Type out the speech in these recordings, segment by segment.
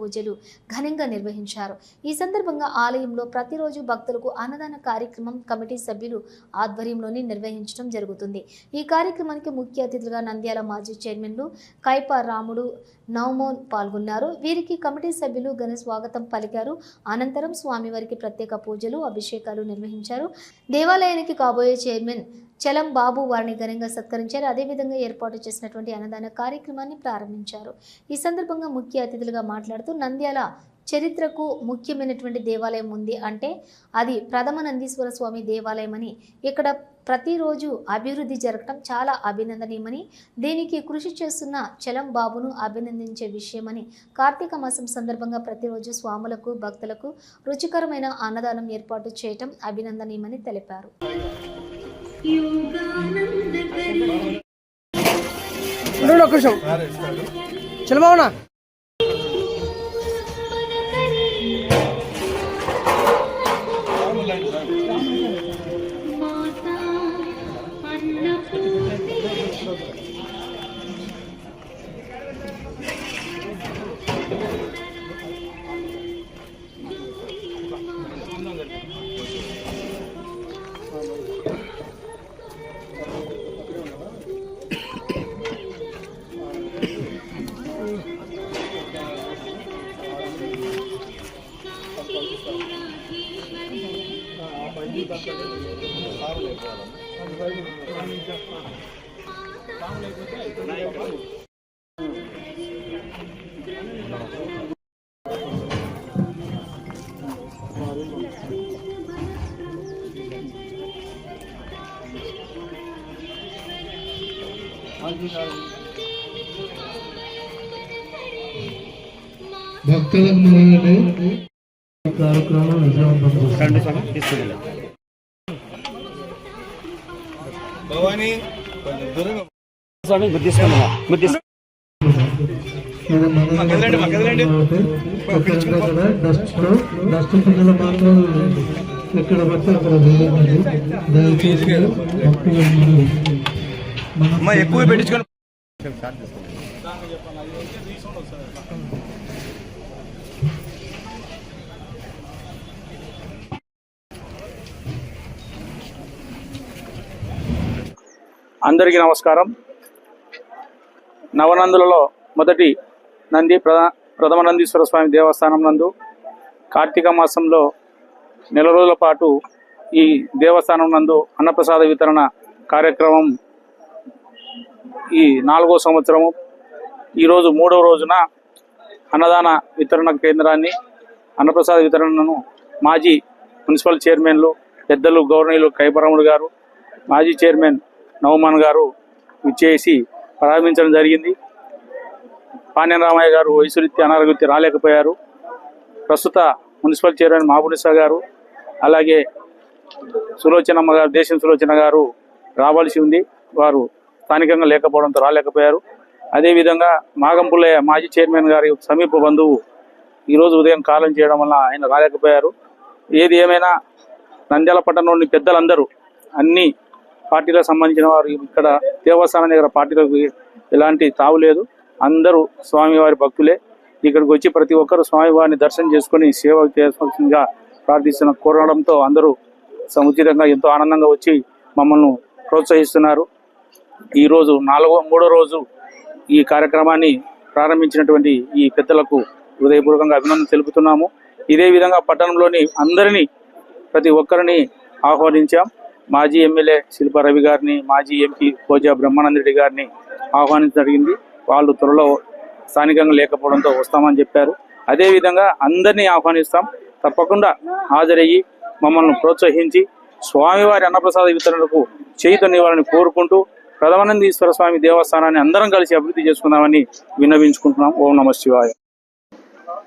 పూజలు ఘనంగా నిర్వహించారు. ఈ సందర్భంగా ఆలయంలో ప్రతిరోజు భక్తులకు అన్నదాన కార్యక్రమం కమిటీ సభ్యులు ఆధ్వర్యంలోనే నిర్వహించడం జరుగుతుంది. ఈ కార్యక్రమానికి ముఖ్య అతిథులుగా నంద్యాల మాజీ చైర్మన్లు కైప రాముడు నవమోన్ పాల్గొన్నారు. వీరికి కమిటీ సభ్యులు ఘన స్వాగతం పలికారు. అనంతరం స్వామివారికి ప్రత్యేక పూజలు అభిషేకాలు నిర్వహించారు. దేవాలయానికి కాబోయే చైర్మన్ చలం బాబు వారిని ఘనంగా సత్కరించారు. అదేవిధంగా ఏర్పాటు చేసినటువంటి అన్నదాన కార్యక్రమాన్ని ప్రారంభించారు. ఈ సందర్భంగా ముఖ్య అతిథులుగా మాట్లాడుతూ నంద్యాల చరిత్రకు ముఖ్యమైనటువంటి దేవాలయం ఉంది అంటే అది ప్రథమ నందీశ్వర స్వామి దేవాలయం అని ఇక్కడ ప్రతిరోజు అభివృద్ధి జరగటం చాలా అభినందనీయమని దీనికి కృషి చేస్తున్న చలం బాబును అభినందించే విషయమని కార్తీక మాసం సందర్భంగా ప్రతిరోజు స్వాములకు భక్తులకు రుచికరమైన అన్నదానం ఏర్పాటు చేయటం అభినందనీయమని తెలిపారు. చలబాబునా భక్తులందరూ కార్యక్రమం విజయవంతం చేస్తారు భవానీ కొంచెం దూరంగా. ఇక్కడ పిల్లలు మాత్రం పడితే అక్కడ దయచేసి అమ్మా ఎక్కువ పెట్టించుకొని అందరికీ నమస్కారం. నవనందులలో మొదటి నంది ప్రధా ప్రథమ నందీశ్వర స్వామి దేవస్థానం నందు కార్తీక మాసంలో నెల రోజుల పాటు ఈ దేవస్థానం నందు అన్నప్రసాద వితరణ కార్యక్రమం ఈ నాలుగో సంవత్సరము. ఈరోజు మూడవ రోజున అన్నదాన వితరణ కేంద్రాన్ని అన్నప్రసాద వితరణను మాజీ మున్సిపల్ చైర్మన్లు పెద్దలు గవర్నర్లు కైపరముడు గారు మాజీ చైర్మన్ నవమాన్ గారు విచ్చేసి ప్రారంభించడం జరిగింది. పాణ్యం రామయ్య గారు వయసురీత్యా అనారోగ్యరీత్యా రాలేకపోయారు. ప్రస్తుత మున్సిపల్ చైర్మన్ మహబూనిసా గారు అలాగే సులోచనమ్మ గారు దేశం సులోచన గారు రావాల్సి ఉంది. వారు స్థానికంగా లేకపోవడంతో రాలేకపోయారు. అదేవిధంగా మాగంపుల్లయ్య మాజీ చైర్మన్ గారి సమీప బంధువు ఈరోజు ఉదయం కాలం చేయడం వల్ల ఆయన రాలేకపోయారు. ఏది ఏమైనా నంద్యాల పట్టణంలోని పెద్దలందరూ అన్ని పార్టీలకు సంబంధించిన వారు ఇక్కడ దేవస్థానం దగ్గర పార్టీలకు ఎలాంటి తావు లేదు. అందరూ స్వామివారి భక్తులే. ఇక్కడికి వచ్చి ప్రతి ఒక్కరు స్వామివారిని దర్శనం చేసుకొని సేవ చేసుకోవాల్సిందిగా ప్రార్థిస్తున్న కోరడంతో అందరూ సముచితంగా ఎంతో ఆనందంగా వచ్చి మమ్మల్ని ప్రోత్సహిస్తున్నారు. ఈరోజు నాలుగో మూడో రోజు ఈ కార్యక్రమాన్ని ప్రారంభించినటువంటి ఈ పెద్దలకు హృదయపూర్వకంగా అభినందన తెలుపుతున్నాము. ఇదే విధంగా పట్టణంలోని అందరినీ ప్రతి ఒక్కరిని ఆహ్వానించాం. మాజీ ఎమ్మెల్యే శిల్ప రవి గారిని మాజీ ఎంపీ కోజా బ్రహ్మానంద రెడ్డి గారిని ఆహ్వానించడం జరిగింది. వాళ్ళు త్వరలో స్థానికంగా లేకపోవడంతో వస్తామని చెప్పారు. అదేవిధంగా అందరినీ ఆహ్వానిస్తాం. తప్పకుండా హాజరయ్యి మమ్మల్ని ప్రోత్సహించి స్వామివారి అన్నప్రసాద వితరణకు చైతన్యవారిని కోరుకుంటూ ప్రథమానందీశ్వర స్వామి దేవస్థానాన్ని అందరం కలిసి అభివృద్ధి చేసుకుందామని విన్నవించుకుంటున్నాం. ఓం నమ శివాయ.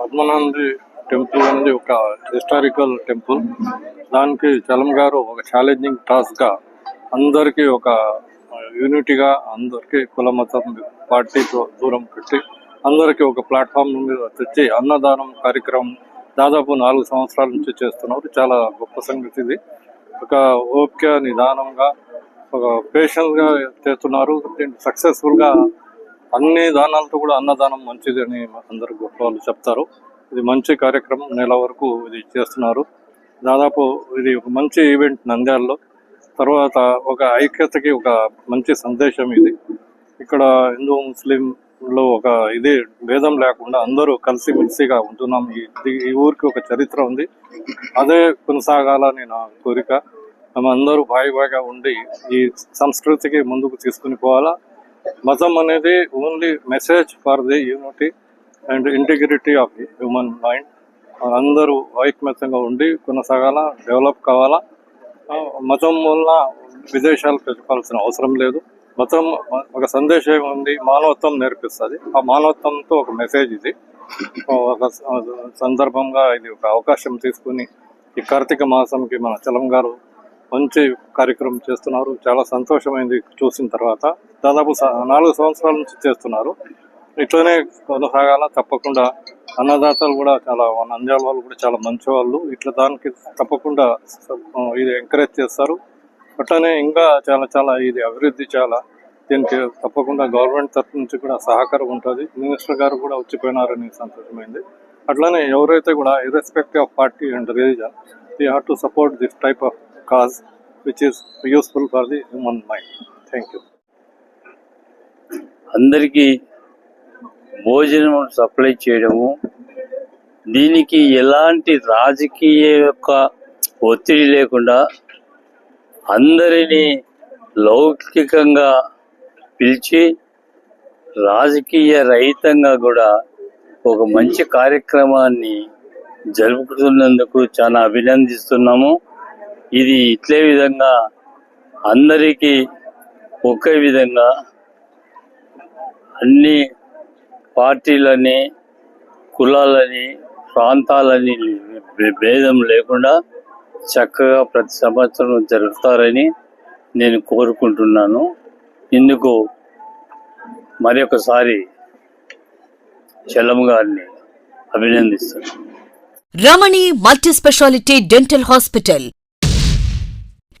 పద్మనాభి టెంపుల్ అనేది ఒక హిస్టారికల్ టెంపుల్. దానికి చలం గారు ఒక ఛాలెంజింగ్ టాస్క్గా అందరికీ ఒక యూనిటీగా అందరికీ కుల మతం పార్టీతో దూరం పెట్టి అందరికీ ఒక ప్లాట్ఫామ్ మీద తెచ్చి అన్నదానం కార్యక్రమం దాదాపు నాలుగు సంవత్సరాల నుంచి చేస్తున్నారు. చాలా గొప్ప సంగతి ఇది. ఒక ఓపిక నిదానంగా ఒక పేషెంట్గా చేస్తున్నారు. సక్సెస్ఫుల్గా అన్ని దానాలతో కూడా అన్నదానం మంచిది అని అందరు గొప్ప వాళ్ళు చెప్తారు. ఇది మంచి కార్యక్రమం నెల వరకు ఇది చేస్తున్నారు. దాదాపు ఇది ఒక మంచి ఈవెంట్ నంద్యాలలో. తర్వాత ఒక ఐక్యతకి ఒక మంచి సందేశం ఇది. ఇక్కడ హిందూ ముస్లింలో ఒక ఇది భేదం లేకుండా అందరూ కలిసిమెలిసిగా ఉంటున్నాం. ఈ ఈ- ఊరికి ఒక చరిత్ర ఉంది. అదే కొనసాగాలని నా కోరిక. మనం అందరూ బాయి ఉండి ఈ సంస్కృతికి ముందుకు తీసుకుని పోవాలా. మతం అనేది only message for the unity and integrity of human mind. అందరూ ఐక్యమత్యంగా ఉండి కొనసాగాల డెవలప్ కావాలా. మతం వల్ల విదేశాలకు వెళ్ళాల్సిన అవసరం లేదు. మతం ఒక సందేశం ఉంది మానవత్వం నేర్పిస్తుంది. ఆ మానవత్వంతో ఒక మెసేజ్ ఇది. ఒక సందర్భంగా ఇది ఒక అవకాశం తీసుకుని ఈ కార్తీక మాసంకి మన చలం గారు మంచి కార్యక్రమం చేస్తున్నారు. చాలా సంతోషమైంది చూసిన తర్వాత. దాదాపు స- నాలుగు సంవత్సరాల నుంచి చేస్తున్నారు. ఇట్లనే కొనసాగాల తప్పకుండా. అన్నదాతలు కూడా చాలా నంద్యాల వాళ్ళు కూడా చాలా మంచి వాళ్ళు ఇట్లా దానికి తప్పకుండా ఇది ఎంకరేజ్ చేస్తారు. అట్లనే ఇంకా చాలా చాలా ఇది అభివృద్ధి చాలా. దీనికి తప్పకుండా గవర్నమెంట్ తరఫు నుంచి కూడా సహకారం ఉంటుంది. మినిస్టర్ గారు కూడా వచ్చిపోయినారని సంతోషమైంది. అట్లనే ఎవరైతే కూడా irrespective of party and religion we have to support this type of cause which is useful for the human mind thank you అందరికీ భోజనం సప్లై చేయడము దీనికి ఎలాంటి రాజకీయ యొక్క ఒత్తిడి లేకుండా అందరినీ లౌకికంగా పిలిచి రాజకీయ రహితంగా కూడా ఒక మంచి కార్యక్రమాన్ని జరుపుతున్నందుకు చాలా అభినందిస్తున్నాము. ఇది ఇట్లే విధంగా అందరికీ ఒకే విధంగా అన్ని పార్టీలని కులాలని ప్రాంతాలని భేదం లేకుండా చక్కగా ప్రతి సంవత్సరం జరుపుతారని నేను కోరుకుంటున్నాను. ఇందుకు మరొకసారి ఒకసారి గారిని అభినందిస్తాను. Ramani multi speciality dental hospital